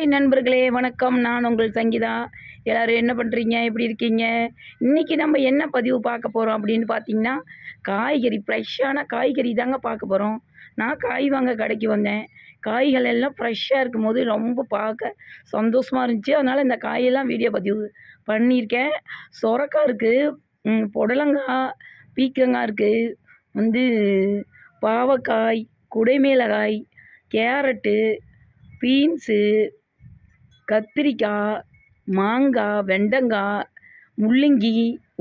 Hi நண்பர்களே வணக்கம். நான் உங்கள் சங்கீதா. எல்லோரும் என்ன பண்ணுறீங்க எப்படி இருக்கீங்க? இன்றைக்கி நம்ம என்ன பதிவு பார்க்க போகிறோம் அப்படின்னு பார்த்தீங்கன்னா காய்கறி ஃப்ரெஷ்ஷான காய்கறி தாங்க பார்க்க போகிறோம் நான் காய் வாங்க கடைக்கு வந்தேன். காய்கள் எல்லாம் ஃப்ரெஷ்ஷாக இருக்கும் போது ரொம்ப பார்க்க சந்தோஷமாக இருந்துச்சு. அதனால் இந்த காயெல்லாம் வீடியோ பதிவு பண்ணியிருக்கேன். சொரக்காய் இருக்குது புடலங்காய் பீக்கங்காய் இருக்குது வந்து பாவக்காய் குடைமிளகாய் கேரட்டு பீன்ஸு கத்திரிக்காய் மாங்காய் வெண்டங்காய் முள்ளங்கி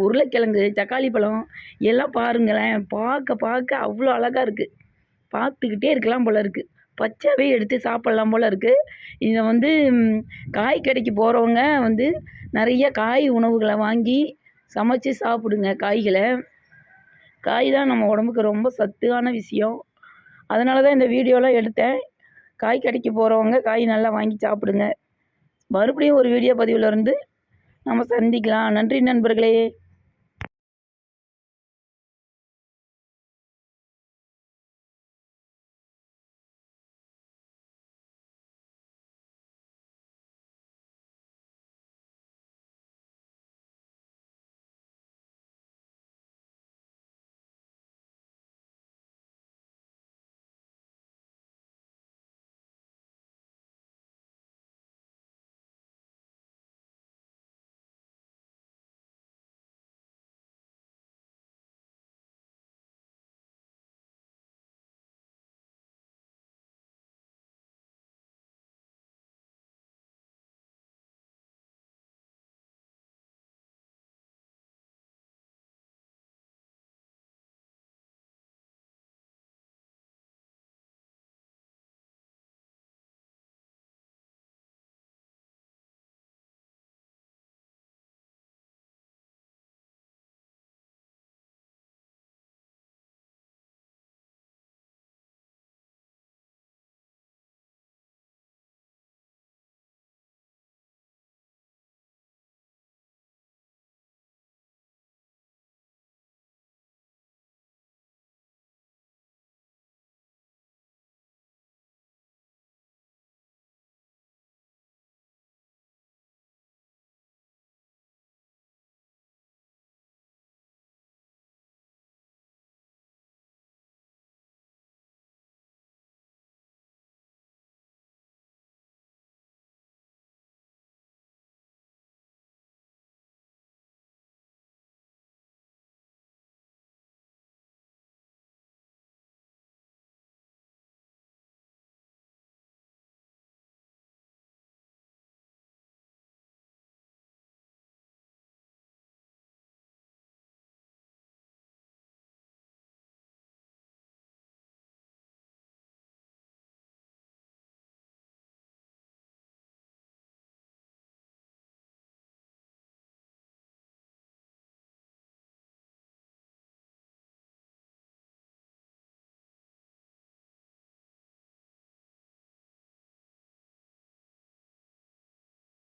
உருளைக்கிழங்கு தக்காளி பழம் எல்லாம் பாருங்களேன். பார்க்க பார்க்க அவ்வளோ அழகாக இருக்குது பார்த்துக்கிட்டே இருக்கலாம் போல் இருக்குது பச்சையாகவே எடுத்து சாப்பிட்லாம் போல் இருக்குது இதை வந்து காய் கடைக்கு போகிறவங்க வந்து நிறைய காய் உணவுகளை வாங்கி சமைச்சு சாப்பிடுங்க காய்களை. காய் தான் நம்ம உடம்புக்கு ரொம்ப சத்தான விஷயம். அதனால தான் இந்த வீடியோலாம் எடுத்தேன். காய் கடைக்கு போகிறவங்க காய் நல்லா வாங்கி சாப்பிடுங்க. மறுபடியும் ஒரு வீடியோ பதிவில் இருந்து நம்ம சந்திக்கலாம். நன்றி நண்பர்களே.